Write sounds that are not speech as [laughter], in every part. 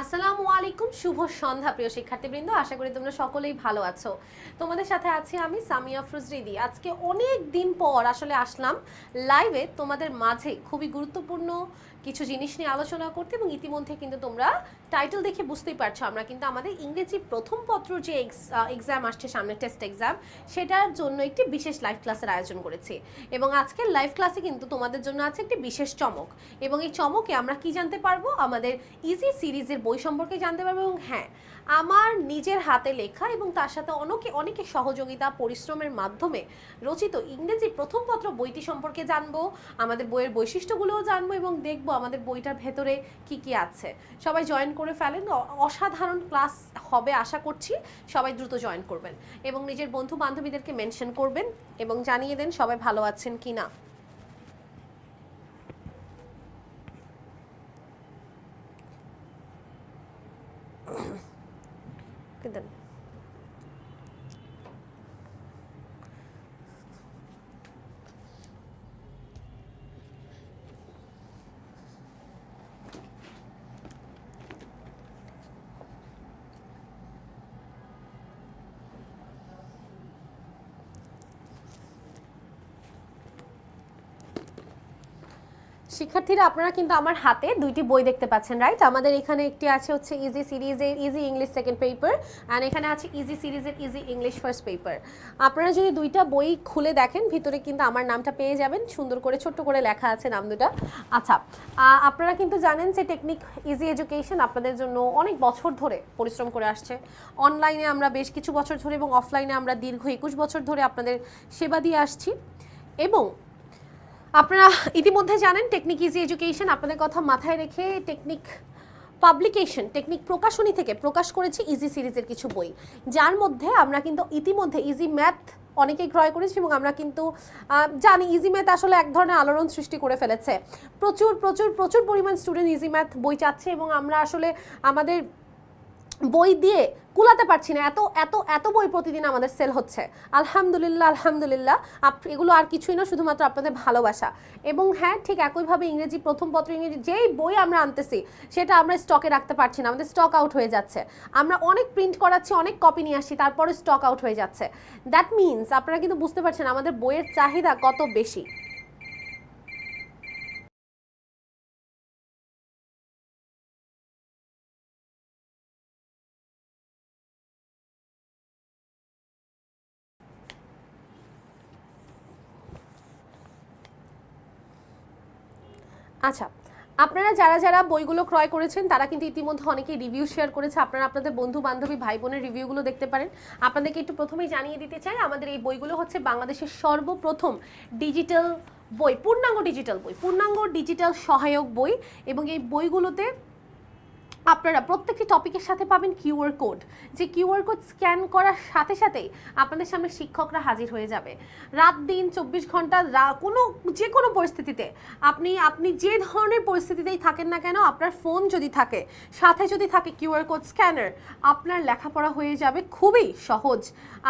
আসসালামু আলাইকুম, শুভ সন্ধ্যা প্রিয় শিক্ষার্থীবৃন্দ। আশা করি তোমরা সকলেই ভালো আছো। তোমাদের সাথে আছি আমি সামিয়া ফ্রুজরিদি আজকে অনেক দিন পর আসলে আসলাম লাইভে তোমাদের মাঝে খুবই গুরুত্বপূর্ণ কিছু জিনিস নিয়ে আলোচনা করতে এবং ইতিমধ্যে কিন্তু তোমরা টাইটেল দেখে বুঝতেই পারছ। আমরা কিন্তু আমাদের ইংরেজি প্রথম পত্র যে এক্সাম আসছে সামনে টেস্ট এক্সাম সেটার জন্য একটি বিশেষ লাইভ ক্লাসের আয়োজন করেছি। এবং আজকের লাইভ ক্লাসে কিন্তু তোমাদের জন্য আছে একটি বিশেষ চমক। এবং এই চমকে আমরা কি জানতে পারব? আমাদের ইজি সিরিজের বই সম্পর্কে জানতে পারব এবং হ্যাঁ আমার নিজের হাতে লেখা এবং তার সাথে অনেকে অনেকে সহযোগিতা, পরিশ্রমের মাধ্যমে রচিত ইংরেজি প্রথম পত্র বইটি সম্পর্কে জানব, আমাদের বইয়ের বৈশিষ্ট্যগুলোও জানব এবং দেখব আমাদের বইটার ভেতরে কি কি আছে। সবাই জয়েন করে ফেলেন অসাধারণ ক্লাস হবে আশা করছি, সবাই দ্রুত জয়েন করবেন এবং নিজের বন্ধু বান্ধবীদেরকে মেনশন করবেন এবং জানিয়ে দেন সবাই ভালো আছেন কি না দেন শিক্ষার্থীরা, আপনারা কিন্তু আমার হাতে দুইটি বই দেখতে পাচ্ছেন রাইট আমাদের এখানে একটি আছে হচ্ছে ইজি সিরিজের easy English second paper and এখানে আছে ইজি সিরিজের ইজি ইংলিশ ফার্স্ট পেপার আপনারা যদি দুইটা বই খুলে দেখেন, ভিতরে কিন্তু আমার নামটা পেয়ে যাবেন। সুন্দর করে, ছোট্ট করে লেখা আছে নাম দুটা। আচ্ছা আপনারা কিন্তু জানেন যে টেকনিক ইজি এডুকেশন আপনাদের জন্য অনেক বছর ধরে পরিশ্রম করে আসছে। অনলাইনে আমরা বেশ কিছু বছর ধরে এবং অফলাইনে আমরা দীর্ঘ একুশ বছর ধরে আপনাদের সেবা দিয়ে আসছি। এবং আপনারা ইতিমধ্যে জানেন টেকনিক ইজি এডুকেশন আপনাদের কথা মাথায় রেখে টেকনিক পাবলিকেশন টেকনিক প্রকাশনী থেকে প্রকাশ করেছি ইজি সিরিজের কিছু বই। যার মধ্যে আমরা কিন্তু ইতিমধ্যে ইজি ম্যাথ অনেকেই ক্রয় করেছি এবং আমরা কিন্তু জানি ইজি ম্যাথ আসলে এক ধরনের আলোড়ন সৃষ্টি করে ফেলেছে। প্রচুর প্রচুর প্রচুর পরিমাণ স্টুডেন্ট ইজি ম্যাথ বই চাচ্ছে এবং আমরা আসলে আমাদের বই দিয়ে কুলাতে পারছি না। এত এত এত বই প্রতিদিন আমাদের সেল হচ্ছে। আলহামদুলিল্লাহ আলহামদুলিল্লাহ। এগুলো আর কিছুই না, শুধুমাত্র আপনাদের ভালোবাসা। এবং হ্যাঁ ঠিক একইভাবে ইংরেজি, প্রথম পত্র ইংরেজি, যেই বই আমরা আনতেছি, সেটা আমরা স্টকে রাখতে পারছি না। আমাদের স্টক আউট হয়ে যাচ্ছে। আমরা অনেক প্রিন্ট করাচ্ছি, অনেক কপি নিয়ে আসছি, তারপরে স্টক আউট হয়ে যাচ্ছে। দ্যাট মিনস আপনারা কিন্তু বুঝতে পারছেন, আমাদের বইয়ের চাহিদা কত বেশি। আচ্ছা আপনারা যারা যারা বইগুলো ক্রয় করেছেন, তারা কিন্তু ইতিমধ্যে অনেকেই রিভিউ শেয়ার করেছে। আপনারা আপনাদের বন্ধু বান্ধবী ভাই বোনের রিভিউগুলো দেখতে পারেন। আপনাদেরকে একটু প্রথমেই জানিয়ে দিতে চাই, আমাদের এই বইগুলো হচ্ছে বাংলাদেশের সর্বপ্রথম ডিজিটাল বই, পূর্ণাঙ্গ ডিজিটাল বই, পূর্ণাঙ্গ ডিজিটাল সহায়ক বই এবং এই বইগুলোতে আপনারা প্রত্যেকটি টপিকের সাথে পাবেন কিউআর কোড যে কিউআর কোড স্ক্যান করার সাথে সাথেই আপনাদের সামনে শিক্ষকরা হাজির হয়ে যাবে। রাত, দিন, চব্বিশ ঘণ্টা কোনো, যে কোনো পরিস্থিতিতে আপনি আপনি যে ধরনের পরিস্থিতিতেই থাকেন না কেন, আপনার ফোন যদি থাকে, সাথে যদি থাকে কিউআর কোড স্ক্যানার আপনার লেখাপড়া হয়ে যাবে খুবই সহজ।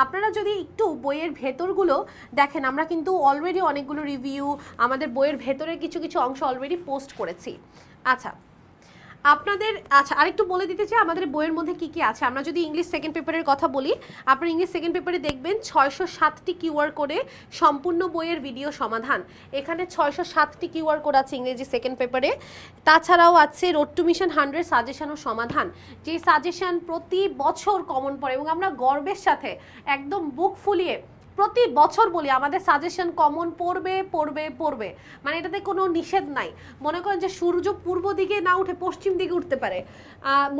আপনারা যদি একটু বইয়ের ভেতরগুলো দেখেন, আমরা কিন্তু অলরেডি অনেকগুলো রিভিউ আমাদের বইয়ের ভেতরের কিছু কিছু অংশ অলরেডি পোস্ট করেছি। আচ্ছা আপনাদের আচ্ছা আরেকটু বলে দিতে চাই, আমাদের বইয়ের মধ্যে কি কি আছে? আমরা যদি ইংলিশ সেকেন্ড পেপারের কথা বলি, আপনার ইংলিশ সেকেন্ড পেপারে দেখবেন ছয়শো সাতটি কিউআর কোডে সম্পূর্ণ বইয়ের ভিডিও সমাধান। এখানে ছয়শো সাতটি কিউআর কোড আছে ইংরেজি সেকেন্ড পেপারে তাছাড়াও আছে road to mission hundred suggestion ও সমাধান, যে সাজেশন প্রতি বছর কমন পড়ে এবং আমরা গর্বের সাথে একদম বুক ফুলিয়ে প্রতি বছর বলি, আমাদের সাজেশন কমন পড়বে পড়বে পড়বে। মানে এটাতে কোনো নিষেধ নাই। মনে করেন যে সূর্য পূর্ব দিকে না উঠে পশ্চিম দিকে উঠতে পারে।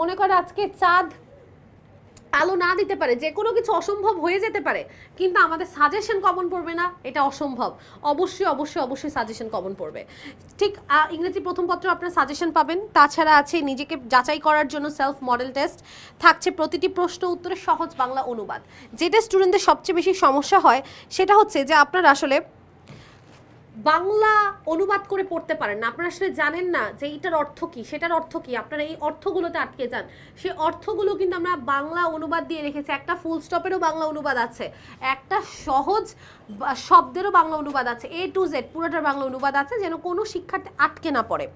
মনে করেন আজকে চাঁদ আলো না দিতে পারে, যে কোনো কিছু অসম্ভব হয়ে যেতে পারে, কিন্তু আমাদের সাজেশন কমন পড়বে না, এটা অসম্ভব। অবশ্যই অবশ্যই অবশ্যই সাজেশন কমন পড়বে। ঠিক ইংরেজি প্রথম পত্র আপনার সাজেশন পাবেন, তাছাড়া আছে নিজেকে যাচাই করার জন্য সেলফ মডেল টেস্ট থাকছে প্রতিটি প্রশ্ন উত্তরের সহজ বাংলা অনুবাদ। যেটা স্টুডেন্টদের সবচেয়ে বেশি সমস্যা হয়, সেটা হচ্ছে যে আপনার আসলে বাংলা অনুবাদ করে পড়তে পারেন না। আপনারা আসলে জানেন না যে এইটার অর্থ কি, সেটার অর্থ কি? আপনারা এই অর্থগুলোতে আটকে যান। সেই অর্থগুলো কিন্তু আমরা বাংলা অনুবাদ দিয়ে রেখেছি। একটা ফুল স্টপেরও বাংলা অনুবাদ আছে। একটা সহজ শব্দেরও বাংলা অনুবাদ আছে। এ টু জেড পুরোটার বাংলা অনুবাদ আছে যেন কোনো শিক্ষার্থী আটকে না পড়ে।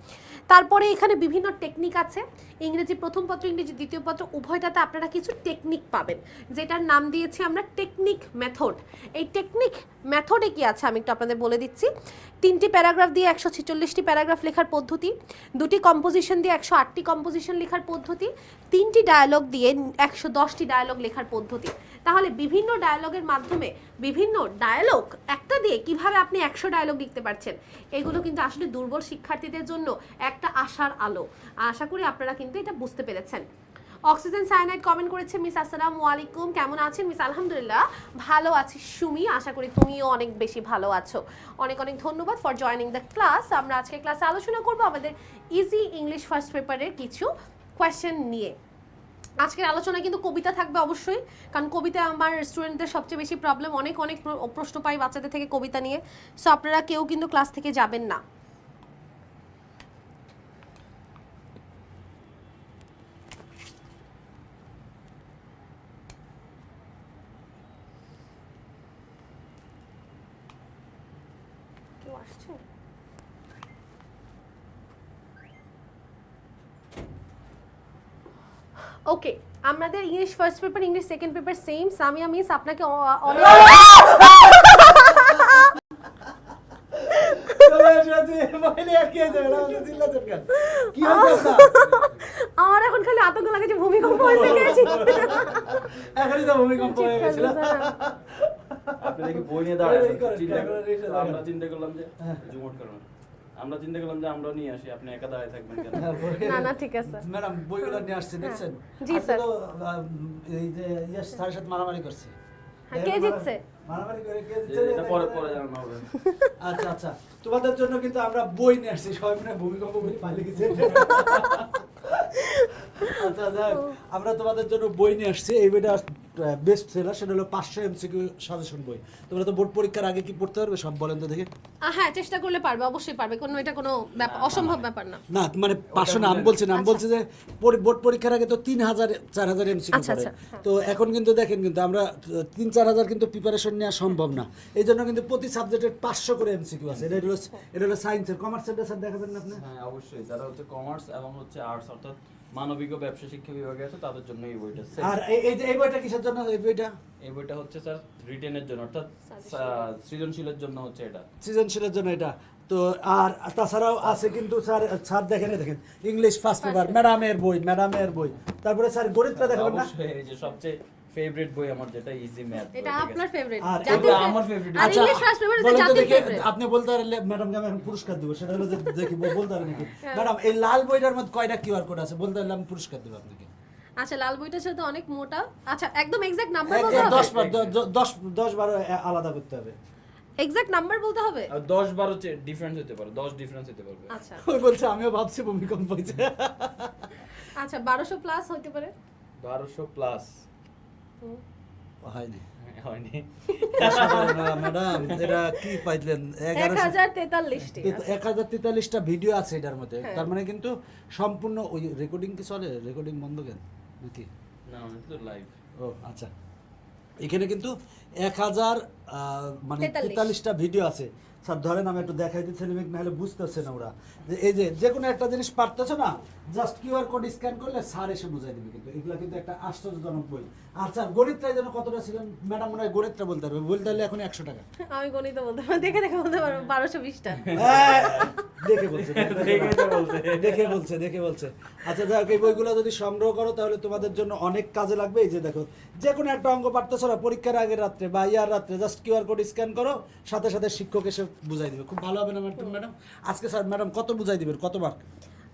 তারপরে এখানে বিভিন্ন টেকনিক আছে। ইংরেজি প্রথম পত্র, ইংরেজি দ্বিতীয় পত্র, উভয়টাতে আপনারা কিছু টেকনিক পাবেন। যেটার নাম দিয়েছি আমরা টেকনিক মেথড এই টেকনিক মেথডে কি আছে আমি একটু আপনাদের বলে দিচ্ছি। তিনটি প্যারাগ্রাফ দিয়ে একশো ছেচল্লিশটি প্যারাগ্রাফ লেখার পদ্ধতি, দুটি কম্পোজিশন দিয়ে একশো আটটি কম্পোজিশন লেখার পদ্ধতি, তিনটি ডায়ালগ দিয়ে একশো দশটি ডায়ালগ লেখার পদ্ধতি। তাহলে বিভিন্ন ডায়ালগের মাধ্যমে বিভিন্ন ডায়ালগ একটা দিয়ে কীভাবে আপনি একশো ডায়ালগ লিখতে পারছেন, এগুলো কিন্তু আসলে দুর্বল শিক্ষার্থীদের জন্য একটা আশার আলো। আশা করি আপনারা কিন্তু এটা বুঝতে পেরেছেন। অক্সিজেন সায়ানাইড কমেন্ট করেছে মিস আসসালামু আলাইকুম। কেমন আছেন? মিস আলহামদুলিল্লাহ ভালো আছি সুমি। আশা করি তুমিও অনেক বেশি ভালো আছো। অনেক অনেক ধন্যবাদ ফর জয়নিং দ্য ক্লাস আমরা আজকে ক্লাসে আলোচনা করব আমাদের ইজি ইংলিশ ফার্স্ট পেপারের কিছু কোয়েশ্চেন নিয়ে। আজকের আলোচনায় কিন্তু কবিতা থাকবে অবশ্যই, কারণ কবিতা আমার স্টুডেন্টদের সবচেয়ে বেশি প্রবলেম অনেক অনেক প্রশ্ন পাই বাচ্চাদের থেকে কবিতা নিয়ে। সো আপনারা কেউ কিন্তু ক্লাস থেকে যাবেন না কেউ আসছে ওকে আমাদের English first paper English second paper same Samia miss আপনাকে আমার এখন খালি আতঙ্ক লাগে যে ভূমিকম্প হয়েছে গেছি এখনই তো ভূমিকম্প হয়ে গেছিল আপনি দেখি বই নিয়ে দাঁড়ায় চিন্তা করলাম যে হ্যাঁ। জুমট করুন আমরা চিন্তা করলাম যে আমরাও নিয়ে আসি আপনি একা দাঁড়ায় থাকবেন কেন? না না ঠিক আছে। ম্যাডাম বইগুলো নিয়ে আসছে দেখছেন? জি, স্যার। তো, এই যে ইয়াস স্যারের সাথে মারামারি করছে। হ্যাঁ, কে জিতছে? মারামারি করে কে জিতছে এটা পরে পরে জানানো হবে আচ্ছা আচ্ছা। তোমাদের জন্য কিন্তু আমরা বই নিয়ে আসছি। সবাই মিলে ভূমিকম্প বই পাইলে গেছে। [laughs] আচ্ছা যাক আমরা তোমাদের জন্য বই নিয়ে আসছি। এই বইটা বেস্ট সেলার সেটা হলো পাঁচশো এমসিকিউ সাজেশন বই। তোমরা তো বোর্ড পরীক্ষার আগে কি পড়তে পারবে? সব বলেন তো দেখে। হ্যাঁ চেষ্টা করলে পারবে অবশ্যই পারবে। কোনো এটা কোনো ব্যাপার অসম্ভব ব্যাপার না। না মানে পাঁচশো না আমি বলছি না আমি বলছি যে বোর্ড পরীক্ষার আগে তো তিন হাজার চার হাজার এমসিকিউ আচ্ছা, পড়ে। আচ্ছা, হ্যাঁ। তো এখন কিন্তু দেখেন কিন্তু আমরা তিন চার হাজার কিন্তু প্রিপারেশন নেওয়া সম্ভব না। এই জন্য কিন্তু প্রতি সাবজেক্টের পাঁচশো করে এমসিকিউ আছে। এটা হলো এটা হলো সায়েন্সের কমার্সের স্যার দেখাবেন না আপনি? হ্যাঁ অবশ্যই। যারা হচ্ছে কমার্স এবং হচ্ছে আর্টস অর্থাৎ মানবিক ও ব্যবসা শিক্ষা বিভাগে আছে তাদের জন্য এই বইটা। আর এই- এই বইটা কিসের জন্য এই বইটা? এই বইটা হচ্ছে স্যার রিটেনের জন্য অর্থাৎ সৃজনশীলের জন্য হচ্ছে এটা। সৃজনশীলের জন্য এটা। তো আর তাছাড়াও আছে কিন্তু স্যার স্যার দেখেন দেখেন ইংলিশ ফার্স্ট পেপার ম্যাডামের বই ম্যাডামের বই। তারপরে স্যার গণিতটা দেখাবেন না? এই যে সবচেয়ে ফেভারিট বই আমার যেটা ইজি ম্যাথ এটা আপনার ফেভারিট আর এটা আমার favorite। আর ইংলিশ ফার্স্ট পেপার বলেন জাতীয় ফেভারিট আপনি বলতে পারলে ম্যাডামকে আমি এখন পুরস্কার দেবো সেটা হলো যে দেখি বলতে পারেন নাকি। ম্যাডাম এই লাল বইটার মধ্যে কয়টা কিউআর কোড আছে? বলতে পারলে আমি পুরস্কার দেবো আপনাকে। আচ্ছা লাল বইটা ছিল তো অনেক মোটা। আচ্ছা একদম এক্সাক্ট নাম্বার বলতে হবে? বার দ- দ- দশ দশ বারো এ- আলাদা করতে হবে। এক্সাক্ট নাম্বার বলতে হবে? আর দশ বারো ডিফারেন্স হতে পারে দশ ডিফারেন্স হতে পারবে। আচ্ছা। ওই বলছে আমিও ভাবছি ভূমিকম্প হয়েছে। আচ্ছা বারোশো প্লাস হতে পারে। বারোশো প্লাস হয়নি। [laughs] হয়নি। ম্যাডাম এটা কি পাইলেন? এক হাজার তেতাল্লিশটি ভিডিও আছে এটার মধ্যে। হ্যাঁ। তার মানে কিন্তু সম্পূর্ণ ওই রেকর্ডিং কি চলে? রেকর্ডিং বন্ধ কেন? নাকি? না লাইভ ও আচ্ছা। এখানে কিন্তু এক হাজার মানে তেতাল্লিশটা ভিডিও আছে। স্যার ধরেন আমি একটু দেখাই দিচ্ছি না হলে বুঝতেছে না ওরা। যে এই যে যে কোনো একটা জিনিস পারতেছে না জাস্ট কিউআর কোড স্ক্যান করলে স্যার এসে বুঝাই দিবে কিন্তু। এগুলো কিন্তু একটা আশ্চর্যজনক বই। আর স্যার গণিতটাই যেন কতটা ছিলেন ম্যাডাম মনে হয় গণিতটা বলতে পারবে। বলতে পারলে এখন একশো টাকা। আমি গণিত বলতে পারব। দেখে দেখে বলতে পারব বারোশো বিশটা। হ্যাঁ, দেখে বলছে দেখে বলছে। দেখে বলছে। আচ্ছা যাই হোক এই বইগুলো যদি সংগ্রহ করো তাহলে তোমাদের জন্য অনেক কাজে লাগবে। এই যে দেখো যে কোনো একটা অঙ্গ পারতেছো না পরীক্ষার আগের রাত্রে বা ইয়ার রাত্রে জাস্ট কিউআর কোড স্ক্যান করো সাথে সাথে শিক্ষক এসে বুঝাই দিবে। খুব ভালো হবে না ম্যাডাম আজকে স্যার ম্যাডাম কত বুঝাই দিবেন? কত মার্ক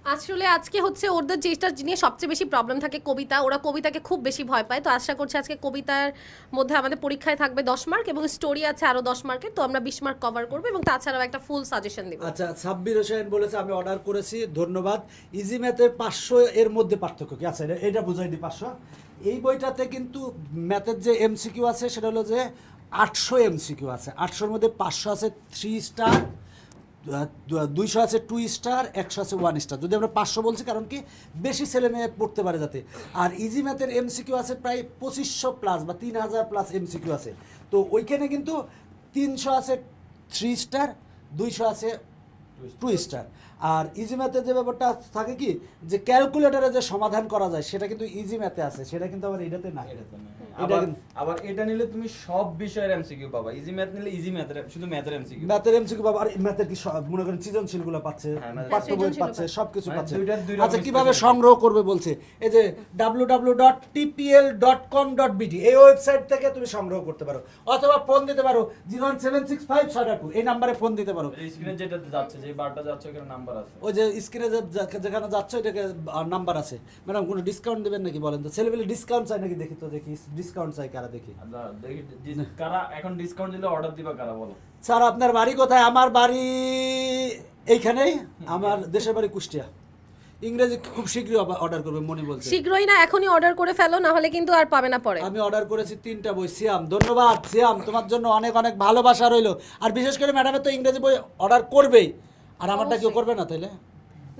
আসলে আজকে হচ্ছে ওদের যেটা নিয়ে সবচেয়ে বেশি প্রবলেম থাকে কবিতা। ওরা কবিতাকে খুব বেশি ভয় পায়। তো আশা করছি আজকে কবিতার মধ্যে আমাদের পরীক্ষায় থাকবে দশ মার্ক এবং স্টোরি আছে আরও দশ মার্কের তো আমরা বিশ মার্ক কভার করব এবং তাছাড়াও একটা ফুল সাজেশন দিব। আচ্ছা সাব্বির হোসেন বলেছে আমি অর্ডার করেছি ধন্যবাদ। ইজি ম্যাথের পাঁচশো এর মধ্যে পার্থক্য কি? আচ্ছা এটা- এটা বুঝাই দিই পাঁচশো। এই বইটাতে কিন্তু ম্যাথের যে এমসিকিউ আছে সেটা হলো যে আটশো এমসিকিউ আছে। আটশোর মধ্যে পাঁচশো আছে থ্রি স্টার দুইশো আছে টু স্টার একশো আছে ওয়ান স্টার যদি আমরা পাঁচশো বলছি, কারণ কি? বেশি ছেলে মেয়ে পড়তে পারে যাতে। আর ইজি ম্যাথের এমসিকিউ আছে প্রায় পঁচিশশো প্লাস বা তিন হাজার প্লাস এমসিকিউ আছে। তো ওইখানে কিন্তু তিনশো আছে থ্রি স্টার দুইশো আছে টু স্টার আর ইজি ম্যাথে যে ব্যাপারটা থাকে কি? যে ক্যালকুলেটারে যে সমাধান করা যায়, সেটা কিন্তু ইজি ম্যাথে আছে। সেটা কিন্তু আবার এটাতে না। এটা আবার এটা নিলে তুমি সব বিষয়ের এমসিকিউ পাবা। ইজি ম্যাথ নিলে ইজি ম্যাথের শুধু ম্যাথের এমসিকিউ ম্যাথের এমসিকিউ পাবা। আর ম্যাথের কি সব- মনে করেন সৃজনশীলগুলো পাচ্ছে হ্যাঁ, পাঠ্য বই পাচ্ছে সবকিছু মানে পাচ্ছে। আচ্ছা কীভাবে সংগ্রহ করবে বলছে? এই যে www.tpl.com.bd এই ওয়েবসাইট থেকে তুমি সংগ্রহ করতে পারো। অথবা ফোন দিতে পারো zero seven six five two এই নাম্বারে ফোন দিতে পারো। স্ক্রিনে যেটা যাচ্ছে যে বারটা যাচ্ছে ওখানে নাম্বার আছে। ওই যে স্ক্রিনে যেখানে যাচ্ছে ওইটাকে নাম্বার আছে। ম্যাডাম কোনো ডিসকাউন্ট দেবেন নাকি বলেন তো? ছেলেবেলে ডিসকাউন্ট চাই নাকি দেখি তো দেখি। ডিসকাউন্ট চাই কারা দেখি? আচ্ছা, দেখি কারা এখন ডিসকাউন্ট দিলে অর্ডার দিবা কারা বলো। স্যার আপনার বাড়ি কোথায়? আমার বাড়ি এইখানেই আমার দেশের বাড়ি কুষ্টিয়া। ইংরেজি খুব শীঘ্রই অর্ডার করবে মনে বলছে। শীঘ্রই না এখনই অর্ডার করে ফেলো না হলে কিন্তু আর পাবে না পরে। আমি অর্ডার করেছি তিনটা বই সিয়াম। ধন্যবাদ সিয়াম তোমার জন্য অনেক অনেক ভালোবাসা রইল। আর বিশেষ করে ম্যাডামের তো ইংরেজি বই অর্ডার করবেই। আর আমারটা কেউ করবে না তাইলে?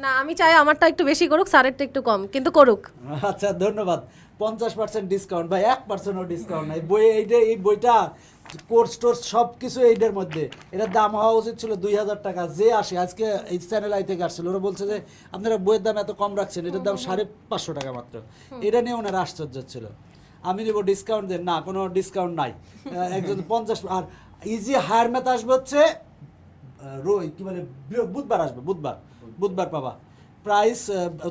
না আমি চাই আমারটা একটু বেশি করুক স্যারেরটা একটু কম কিন্তু করুক। আচ্ছা ধন্যবাদ। পঞ্চাশ পার্সেন্ট ডিসকাউন্ট বা এক পার্সেন্টও ডিসকাউন্ট নাই। বই এইটা এই বইটা কোর্স টোর্স সব কিছু এইটার মধ্যে। এটার দাম হওয়া উচিত ছিল দুই হাজার টাকা যে আসে আজকে এই চ্যানেল আই থেকে আসছিল ওরা বলছে যে আপনারা বইয়ের দাম এত কম রাখছেন এটার দাম সাড়ে পাঁচশো টাকা মাত্র। এটা নিয়ে ওনারা আশ্চর্য ছিল। আমি নেব ডিসকাউন্ট দেন না কোনো ডিসকাউন্ট নাই। একজন পঞ্চাশ আর ইজি হায়ার ম্যাথ আসবে হচ্ছে রোই কি বলে বুধবার আসবে বুধবার। বুধবার পাবা। প্রাইস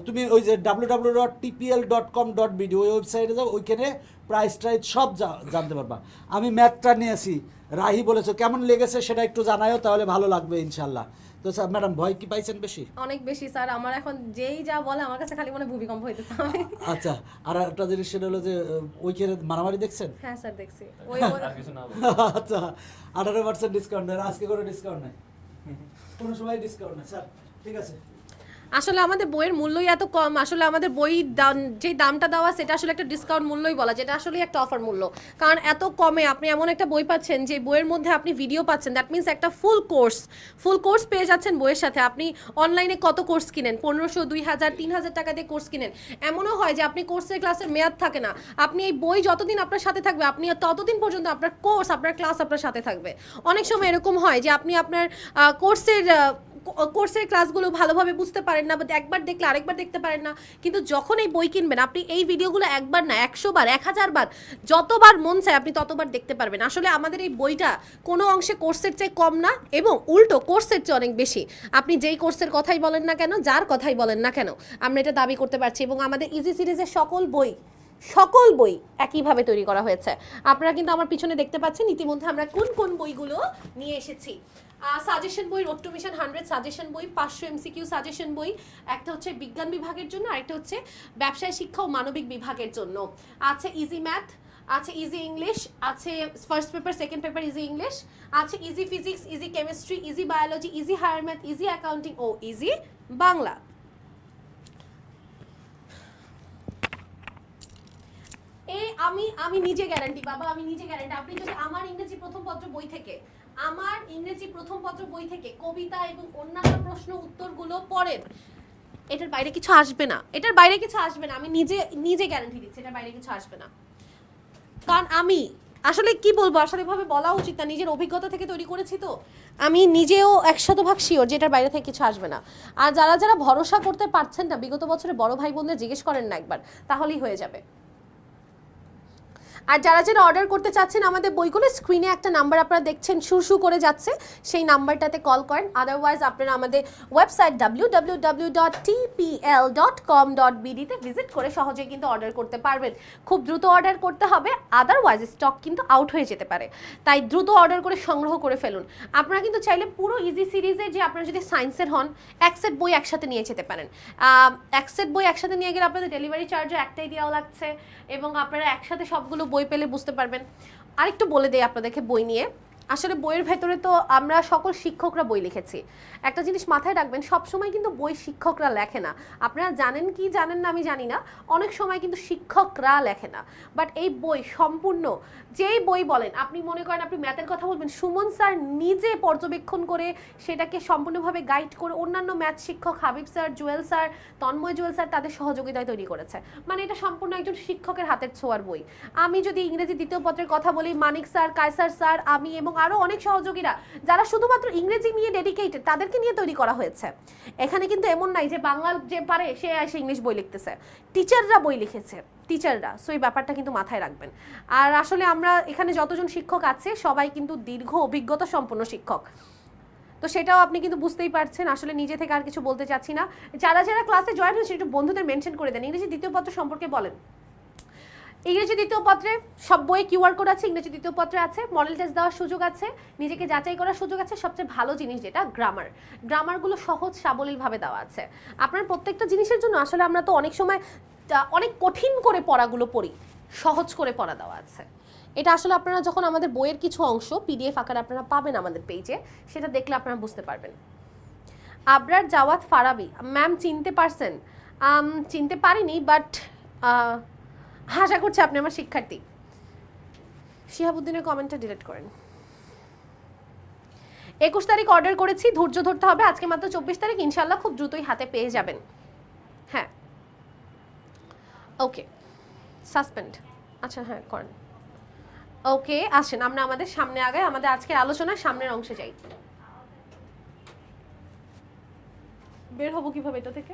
তুমি ওই যে W W dot TPL dot com dot BD ওই ওয়েবসাইটে যাও ওইখানে প্রাইস ট্রাইস সব জানতে পারবা। আমি ম্যাথটা নিয়েছি রাহি বলেছ কেমন লেগেছে সেটা একটু জানায়ও তাহলে ভালো লাগবে ইনশাল্লাহ তো স্যার ম্যাডাম ভয় কি পাইছেন বেশি? অনেক বেশি স্যার। আমার এখন যেই যা বলে আমার কাছে খালি মনে ভূমিকম্প হইতেছে। আচ্ছা আর একটা জিনিস সেটা হলো যে ওইখানে মারামারি দেখছেন? হ্যাঁ স্যার দেখছি। [laughs] ওই ওই-। আচ্ছা আঠারো পার্সেন্ট ডিসকাউন্ট দেন আজকে কোনো ডিসকাউন্ট নেই। কোনো সময় ডিসকাউন্ট নেই। স্যার ঠিক আছে। আসলে আমাদের বইয়ের মূল্যই এত কম, আসলে আমাদের বই দাম, যে দামটা দেওয়া সেটা আসলে একটা ডিসকাউন্ট মূল্যই বলা, যেটা আসলে একটা অফার মূল্য। কারণ এত কমে আপনি এমন একটা বই পাচ্ছেন, যে বইয়ের মধ্যে আপনি ভিডিও পাচ্ছেন দ্যাট মিনস একটা ফুল কোর্স ফুল কোর্স পেয়ে যাচ্ছেন বইয়ের সাথে। আপনি অনলাইনে কত কোর্স কিনেন? পনেরোশো, দুই হাজার, তিন হাজার টাকা দিয়ে কোর্স কিনেন। এমনও হয় যে আপনি কোর্সের ক্লাসের মেয়াদ থাকে না। আপনি এই বই যতদিন আপনার সাথে থাকবে, আপনি ততদিন পর্যন্ত আপনার কোর্স আপনার ক্লাস আপনার সাথে থাকবে। অনেক সময় এরকম হয় যে আপনি আপনার কোর্সের কোর্সের ক্লাসগুলো ভালোভাবে বুঝতে পারেন না, বা একবার দেখলে আরেকবার দেখতে পারেন না, কিন্তু যখন এই বই কিনবেন, আপনি এই ভিডিওগুলো একবার না, একশো বার, এক হাজার বার, যতবার মন চায় আপনি ততবার দেখতে পারবেন। আসলে আমাদের এই বইটা কোনো অংশে কোর্সের চেয়ে কম না, এবং উল্টো কোর্সের চেয়ে অনেক বেশি। আপনি যেই কোর্সের কথাই বলেন না কেন, যার কথাই বলেন না কেন, আমরা এটা দাবি করতে পারছি, এবং আমাদের ইজি সিরিজের সকল বই সকল বই একইভাবে তৈরি করা হয়েছে। আপনারা কিন্তু আমার পিছনে দেখতে পাচ্ছেন, ইতিমধ্যে আমরা কোন কোন বইগুলো নিয়ে এসেছি। সাজেশন বই road to mission hundred suggestion বই পাঁচশো এমসিকিউ সাজেশন বই, একটা হচ্ছে বিজ্ঞান বিভাগের জন্য আরেকটা হচ্ছে ব্যবসায় শিক্ষা ও মানবিক বিভাগের জন্য। আছে ইজি ম্যাথ আছে ইজি ইংলিশ আছে first paper second paper easy English আছে easy physics easy chemistry easy biology easy higher math easy accounting ও ইজি বাংলা। এ, আমি আমি নিজে গ্যারান্টি বাবা, আমি নিজে গ্যারান্টি আপনি যদি আমার ইংরেজি প্রথম পত্র বই থেকে আমার ইংরেজি প্রথম পত্র বই থেকে কবিতা এবং অন্যান্য প্রশ্ন উত্তরগুলো পড়েন এটার বাইরে কিছু আসবে না। এটার বাইরে কিছু আসবে না। আমি নিজে নিজে গ্যারান্টি দিচ্ছি, এটার বাইরে কিছু আসবে না। কারণ আমি, আসলে কি বলব? আসলে ভাবে বলা উচিত না। নিজের অভিজ্ঞতা থেকে তৈরি করেছি তো। আমি নিজেও একশত ভাগ শিওর যে এটার বাইরে থেকে কিছু আসবে না। আর যারা যারা ভরসা করতে পারছেন না, বিগত বছরে বড় ভাই বোনদের জিজ্ঞেস করেন না একবার, তাহলেই হয়ে যাবে। আর যারা যারা অর্ডার করতে চাচ্ছেন আমাদের বইগুলো স্ক্রিনে একটা নাম্বার আপনারা দেখছেন শু করে যাচ্ছে সেই নাম্বারটাতে কল করেন। আদারওয়াইজ আপনারা আমাদের website W W dot dot com dot visit করে সহজেই কিন্তু অর্ডার করতে পারবেন। খুব দ্রুত অর্ডার করতে হবে আদারওয়াইজ স্টক কিন্তু আউট হয়ে যেতে পারে। তাই দ্রুত অর্ডার করে সংগ্রহ করে ফেলুন। আপনারা কিন্তু চাইলে পুরো ইজি সিরিজের যে আপনারা যদি সায়েন্সের হন এক সেট বই একসাথে নিয়ে যেতে পারেন। আহ, এক সেট বই একসাথে নিয়ে গেলে আপনাদের ডেলিভারি চার্জও একটাই দেওয়া লাগছে এবং আপনারা একসাথে সবগুলো বই পেলে বুঝতে পারবেন। আরেকটু বলে দেই আপনাদেরকে বই নিয়ে। আসলে বইয়ের ভেতরে তো আমরা সকল শিক্ষকরা বই লিখেছি। একটা জিনিস মাথায় রাখবেন, সবসময় কিন্তু বই শিক্ষকরা লেখে না। আপনারা জানেন কি, জানেন না আমি জানি না, অনেক সময় কিন্তু শিক্ষকরা লেখে না। বাট এই বই সম্পূর্ণ, যেই বই বলেন, আপনি মনে করেন আপনি ম্যাথের কথা বলবেন, সুমন স্যার নিজে পর্যবেক্ষণ করে সেটাকে সম্পূর্ণভাবে গাইড করে অন্যান্য ম্যাথ শিক্ষক Habib sir, Jewel sir, Tanmoy Jewel sir তাদের সহযোগিতায় তৈরি করেছে। মানে এটা সম্পূর্ণ একজন শিক্ষকের হাতের ছোঁয়ার বই। আমি যদি ইংরেজি দ্বিতীয় পত্রের কথা বলি, মানিক স্যার, কায়সার স্যার, আমি এবং আরও অনেক সহযোগীরা যারা শুধুমাত্র ইংরেজি নিয়ে ডেডিকেটেড তাদেরকে নিয়ে তৈরি করা হয়েছে। এখানে কিন্তু এমন নাই যে বাংলা যে পারে সে এসে ইংলিশ বই লিখতেছে। টিচাররা বই লিখেছে, টিচাররা। সো এই ব্যাপারটা কিন্তু মাথায় রাখবেন। আর আসলে আমরা এখানে যতজন শিক্ষক আছে, সবাই কিন্তু দীর্ঘ অভিজ্ঞতা সম্পন্ন শিক্ষক। তো সেটাও আপনি কিন্তু বুঝতেই পারছেন, আসলে নিজে থেকে আর কিছু বলতে চাচ্ছি না। যারা যারা ক্লাসে জয়েন হয়েছে একটু বন্ধুদের মেনশন করে দেন। ইংরেজি দ্বিতীয় পত্র সম্পর্কে বলেন। ইংরেজি দ্বিতীয় পত্রে সব বইয়ে কিউআর কোড আছে, ইংরেজি দ্বিতীয় পত্রে আছে, মডেল টেস্ট দেওয়ার সুযোগ আছে, নিজেকে যাচাই করার সুযোগ আছে, সবচেয়ে ভালো জিনিস যেটা গ্রামার গ্রামারগুলো সহজ, সাবলীলভাবে দেওয়া আছে। আপনার প্রত্যেকটা জিনিসের জন্য আসলে আমরা তো অনেক সময় অনেক কঠিন করে পড়াগুলো পড়ি, সহজ করে পড়া দেওয়া আছে। এটা আসলে আপনারা যখন আমাদের বইয়ের কিছু অংশ পিডিএফ আকারে আপনারা পাবেন আমাদের পেজে সেটা দেখলে আপনারা বুঝতে পারবেন। আবরার জাওয়াত ফারাবি ম্যাম চিনতে পারছেন? চিনতে পারিনি বাট আশা করছি আপনি আমার শিক্ষার্থী। শিহাবুদ্দিনের কমেন্টটা ডিলিট করেন। একুশ তারিখ অর্ডার করেছি, ধৈর্য ধরতে হবে। আজকে মাত্র চব্বিশ তারিখ ইনশাল্লাহ খুব দ্রুতই হাতে পেয়ে যাবেন। হ্যাঁ। ওকে সাসপেন্ড আচ্ছা হ্যাঁ করেন। ওকে আসেন, আমরা আমাদের সামনে আগাই, আমাদের আজকের আলোচনার সামনের অংশে যাই। বের হব কীভাবে এটা থেকে?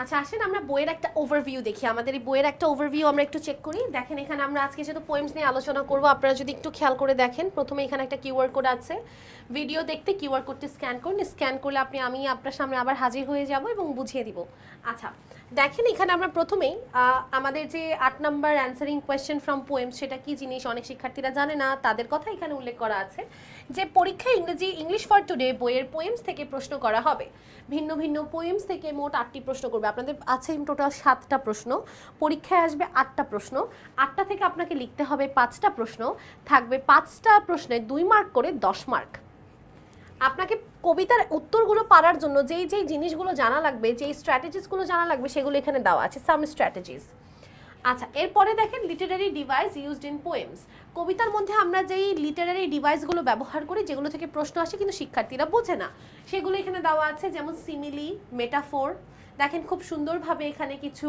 আচ্ছা আসেন, আমরা বইয়ের একটা ওভারভিউ দেখি। আমাদের এই বইয়ের একটা ওভারভিউ আমরা একটু চেক করি। দেখেন, এখানে আমরা আজকে যেহেতু পোয়েমস নিয়ে আলোচনা করব, আপনারা যদি একটু খেয়াল করে দেখেন, প্রথমে এখানে একটা কিউআর কোড আছে। ভিডিও দেখতে কিউআর কোডটি স্ক্যান করুন। স্ক্যান করলে আপনি, আমি আপনার সামনে আবার হাজির হয়ে যাব এবং বুঝিয়ে দিব। আচ্ছা দেখেন এখানে আমরা প্রথমেই আমাদের যে আট number answering question from poems সেটা কি জিনিস, অনেক শিক্ষার্থীরা জানে না, তাদের কথা এখানে উল্লেখ করা আছে যে পরীক্ষায় ইংরেজি ইংলিশ ফর টুডে বইয়ের পোয়েমস থেকে প্রশ্ন করা হবে। ভিন্ন ভিন্ন পোয়েমস থেকে মোট আটটি প্রশ্ন করবে। আপনাদের আছে টোটাল সাতটা প্রশ্ন, পরীক্ষায় আসবে আটটা প্রশ্ন, আটটা থেকে আপনাকে লিখতে হবে পাঁচটা প্রশ্ন, থাকবে পাঁচটা প্রশ্নে দুই মার্ক করে দশ মার্ক আপনাকে কবিতার উত্তরগুলো পারার জন্য যেই যেই জিনিসগুলো জানা লাগবে, যেই স্ট্র্যাটেজিসগুলো জানা লাগবে, সেগুলো এখানে দেওয়া আছে সাম স্ট্র্যাটেজিস আচ্ছা এরপরে দেখেন literary device used in poems কবিতার মধ্যে আমরা যেই লিটারারি ডিভাইসগুলো ব্যবহার করি, যেগুলো থেকে প্রশ্ন আসে কিন্তু শিক্ষার্থীরা বোঝে না, সেগুলো এখানে দেওয়া আছে, যেমন সিমিলি মেটাফোর দেখেন খুব সুন্দরভাবে এখানে কিছু